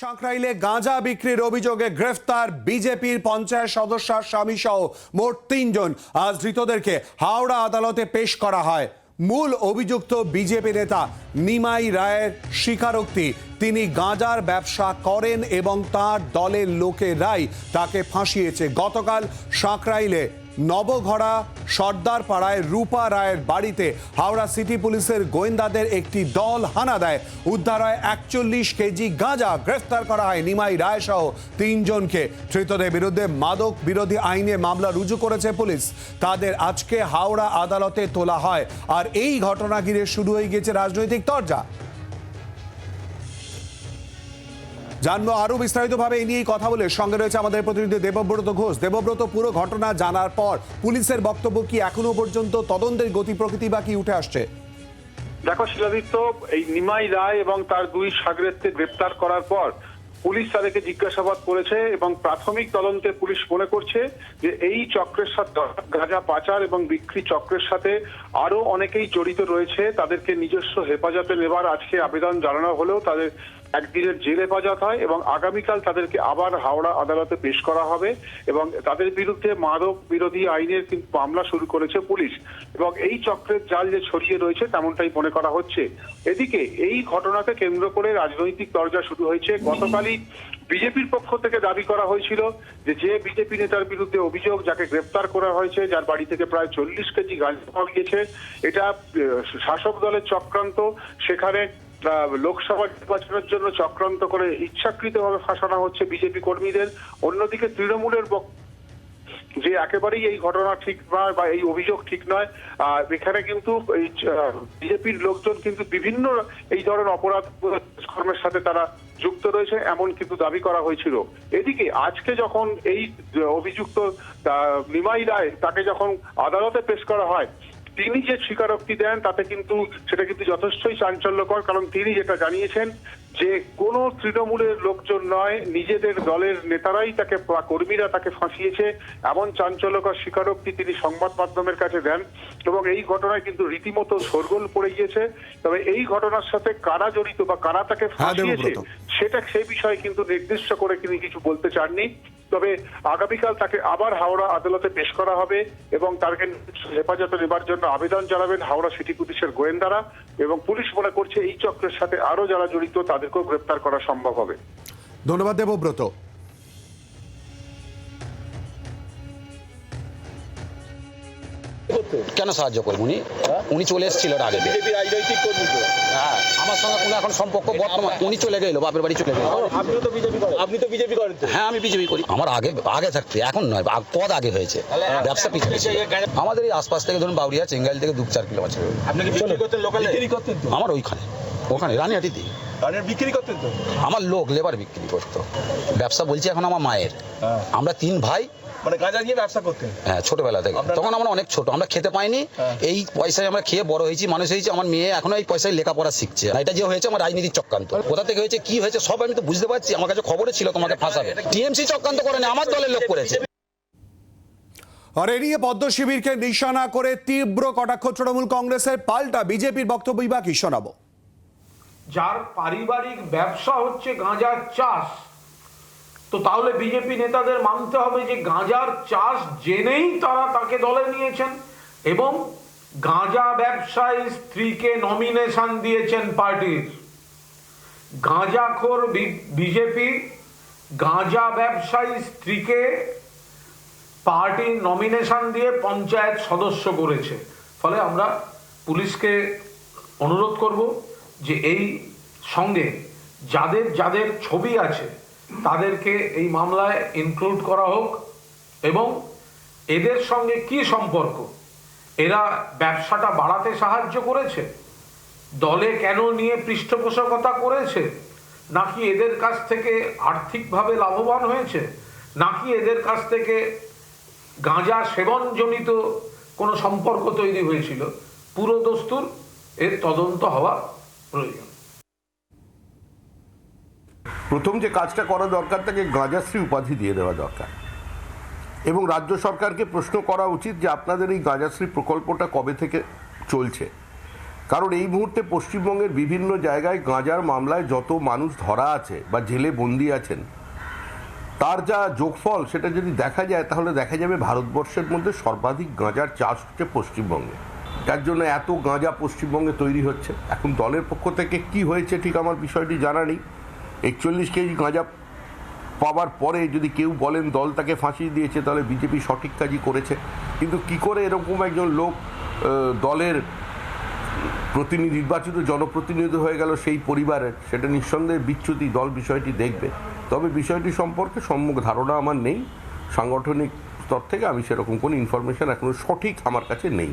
সাঁকরাইলে গাঁজা বিক্রির অভিযোগে গ্রেফতার বিজেপির পঞ্চায়েত সদস্যার স্বামী সহ মোট তিনজন। আজ ধৃতদেরকে হাওড়া আদালতে পেশ করা হয়। মূল অভিযুক্ত বিজেপি নেতা নিমাই রায়ের স্বীকারোক্তি, তিনি গাঁজার ব্যবসা করেন এবং তার দলের লোকেরাই তাকে ফাঁসিয়েছে। গতকাল সাঁকরাইলে নবঘড়া সর্দার পাড়ায় রূপা রায়ের বাড়িতে হাওড়া সিটি পুলিশের গোয়েন্দাদের একটি দল হানা দেয়। উদ্ধার হয় একচল্লিশ কেজি গাঁজা গ্রেফতার করা হয় নিমাই রায় সহ তিনজনকে। ধৃতদের বিরুদ্ধে মাদক বিরোধী আইনে মামলা রুজু করেছে পুলিশ। তাদের আজকে হাওড়া আদালতে তোলা হয়। আর এই ঘটনা ঘিরে শুরু হয়ে গেছে রাজনৈতিক তরজা। জানব আরও বিস্তারিতভাবে এই নিয়েই কথা বলে। সঙ্গে রয়েছে আমাদের প্রতিনিধি দেবব্রত ঘোষ। দেবব্রত, পুরো ঘটনা জানার পর পুলিশের বক্তব্য কি এখনও পর্যন্ত? তদন্তের গতি প্রকৃতি বা কি উঠে আসছে? দেখো, শিলাদিত্য, এই নিমাই রায় এবং তার দুই সাগরেদকে গ্রেপ্তার করার পর পুলিশ তাদেরকে জিজ্ঞাসাবাদ করেছে এবং প্রাথমিক তদন্তে পুলিশ মনে করছে যে এই চক্রের সাথে, গাঁজা পাচার এবং বিক্রি চক্রের সাথে আরও অনেকেই জড়িত রয়েছে। তাদেরকে নিজস্ব হেফাজতে নেবার আজকে আবেদন জানানো হলেও তাদের একদিনের জেল হেফাজত হয় এবং আগামীকাল তাদেরকে আবার হাওড়া আদালতে পেশ করা হবে এবং তাদের বিরুদ্ধে মাদক বিরোধী আইনের কিন্তু মামলা শুরু করেছে পুলিশ এবং এই চক্রের জাল যে ছড়িয়ে রয়েছে তেমনটাই মনে করা হচ্ছে। এদিকে এই ঘটনাকে কেন্দ্র করে রাজনৈতিক দরজা শুরু হয়েছে। গতকালই বিজেপির পক্ষ থেকে দাবি করা হয়েছিল যে যে বিজেপি নেতার বিরুদ্ধে অভিযোগ যাকে গ্রেপ্তার করা হয়েছে, যার বাড়ি থেকে প্রায় চল্লিশ কেজি গাঁজা পাওয়া গিয়েছে, এটা শাসক দলের চক্রান্ত। সেখানে লোকসভা নির্বাচনের জন্য চক্রান্ত করে ইচ্ছাকৃতভাবে ফাঁসানো হচ্ছে বিজেপি কর্মীদের। অন্যদিকে তৃণমূলের যে একেবারেই এই ঘটনা ঠিক নয় বা এই অভিযোগ ঠিক নয় এখানে কিন্তু এই বিজেপির লোকজন কিন্তু বিভিন্ন এই ধরনের অপরাধ কর্মের সাথে তারা যুক্ত রয়েছে, এমন কিন্তু দাবি করা হয়েছিল। এদিকে আজকে যখন এই অভিযুক্ত নিমাই রায় তাকে যখন আদালতে পেশ করা হয় তিনি যে স্বীকারোক্তি দেন তাতে কিন্তু সেটা কিন্তু যথেষ্টই চাঞ্চল্যকর কারণ তিনি যেটা জানিয়েছেন যে কোন তৃণমূলের লোকজন নয় নিজেদের দলের নেতারাই তাকে বা কর্মীরা তাকে ফাঁসিয়েছে এমন চাঞ্চল্যকর স্বীকারোক্তি তিনি সংবাদ মাধ্যমের কাছে দেন এবং এই ঘটনায় কিন্তু রীতিমতো শোরগোল পড়ে গিয়েছে। তবে এই ঘটনার সাথে কারা জড়িত বা কারা তাকে হ্যাঁ, ফাঁসিয়েছে সেটা সেই বিষয়ে কিন্তু নির্দিষ্ট করে তিনি কিছু বলতে চাননি। তবে আগামীকাল তাকে আবার হাওড়া আদালতে পেশ করা হবে এবং তাকে হেফাজতে নেবার জন্য আবেদন জানাবেন হাওড়া সিটি পুলিশের গোয়েন্দারা এবং পুলিশ মনে করছে এই চক্রের সাথে আরও যারা জড়িত তাদেরকেও গ্রেপ্তার করা সম্ভব হবে। ধন্যবাদ দেবব্রত। কেন সাহায্য করব উনি? উনি চলে এসেছিল আগে। হ্যাঁ আমার সঙ্গে কোনো এখন সম্পর্ক বর্তমান উনি চলে গেল বাপের বাড়ি চলে গেল। আপনিও তো বিজেপি করেন। আপনি তো বিজেপি করেন হ্যাঁ আমি বিজেপি করি। আমার আগে আগে থাকতে এখন নয় পদ আগে হয়েছে। ব্যবসা পিছনে ছিল। আমাদের এই আশপাশ থেকে ধরুন বাউরিয়া চেঙ্গাইল থেকে দু চার কিলোমিটার। আমার ওইখানে ওখানে রানিহাটিতে আর বিক্রি করতেন তো? আমার লোক লেবার বিক্রি করতো। ব্যবসা বলছি এখন আমার মায়ের। হ্যাঁ। আমরা তিন ভাই। মানে গাঁজা নিয়ে ব্যবসা করতেন? হ্যাঁ ছোটবেলা থেকে। তখন আমরা অনেক ছোট আমরা খেতে পাইনি। হ্যাঁ। এই পয়সায় আমরা খেয়ে বড় হয়েছি মানুষ হয়েছি আমার মেয়ে এখনও এই পয়সায় লেখাপড়া শিখছে। এটা যে হয়েছে আমার রাজনীতির চক্রান্ত। কোথা থেকে হয়েছে কি হয়েছে সব আমি তো বুঝতে পারছি আমার কাছে খবরে ছিল তোমাকে ফাঁসাবে। টিএমসি চক্রান্ত করে না আমার দলের লোক করেছে। আর এ নিয়ে পদ্ম শিবিরকে নিশানা করে তীব্র কটাক্ষ তৃণমূল কংগ্রেসের পাল্টা বিজেপির বক্তব্যই বা কি শোনাবো? যার পারিবারিক ব্যবসা হচ্ছে গাঁজার চাষ। তো তাহলে বিজেপি নেতাদের মানতে হবে যে গাঁজার চাষ জেনেই তারা তাকে দলে নিয়েছেন এবং গাঁজা ব্যবসায়ী স্ত্রীকে নমিনেশন দিয়েছেন পার্টির। গাঁজাখোর বিজেপি গাঁজা ব্যবসায়ী স্ত্রীকে পার্টির নমিনেশন দিয়ে পঞ্চায়েত সদস্য করেছে। ফলে আমরা পুলিশকে অনুরোধ করব যে এই সঙ্গে যাদের যাদের ছবি আছে, তাদেরকে এই মামলায় ইনক্লুড করা হোক এবং এদের সঙ্গে কি সম্পর্ক? এরা ব্যবসাটা বাড়াতে সাহায্য করেছে? দলে কেন নিয়ে পৃষ্ঠপোষকতা করেছে? নাকি এদের কাছ থেকে আর্থিকভাবে লাভবান হয়েছে? নাকি এদের কাছ থেকে গাঁজা সেবনজনিত কোনো সম্পর্ক তৈরি হয়েছিল? পুরো দস্তুর এর তদন্ত হওয়া প্রয়োজন। প্রথম যে কাজটা করা দরকার, তাকে গাঁজাশ্রী উপাধি দিয়ে দেওয়া দরকার। এবং রাজ্য সরকারকে প্রশ্ন করা উচিত যে আপনাদের এই গাঁজাশ্রী প্রকল্পটা কবে থেকে চলছে। কারণ এই মুহূর্তে পশ্চিমবঙ্গের বিভিন্ন জায়গায় গাঁজার মামলায় যত মানুষ ধরা আছে বা জেলে বন্দি আছেন, তার যা যোগফল সেটা যদি দেখা যায়, তাহলে দেখা যাবে ভারতবর্ষের মধ্যে সর্বাধিক গাঁজার চাষ হচ্ছে পশ্চিমবঙ্গে। তার জন্য এত গাঁজা পশ্চিমবঙ্গে তৈরি হচ্ছে। এখন দলের পক্ষ থেকে কি হয়েছে ঠিক আমার বিষয়টি জানা নেই। একচল্লিশ কেজি গাঁজা পাওয়ার পরে যদি কেউ বলেন দল তাকে ফাঁসি দিয়েছে, তাহলে বিজেপি সঠিক কাজই করেছে। কিন্তু কি করে এরকম একজন লোক দলের প্রতিনিধি, নির্বাচিত জনপ্রতিনিধি হয়ে গেল সেই পরিবারের সেটা নিঃসন্দেহে বিচ্যুতি, দল বিষয়টি দেখবে। তবে বিষয়টি সম্পর্কে সম্মুখ ধারণা আমার নেই। সাংগঠনিক স্তর থেকে আমি সেরকম কোনো ইনফরমেশন এখনও সঠিক আমার কাছে নেই।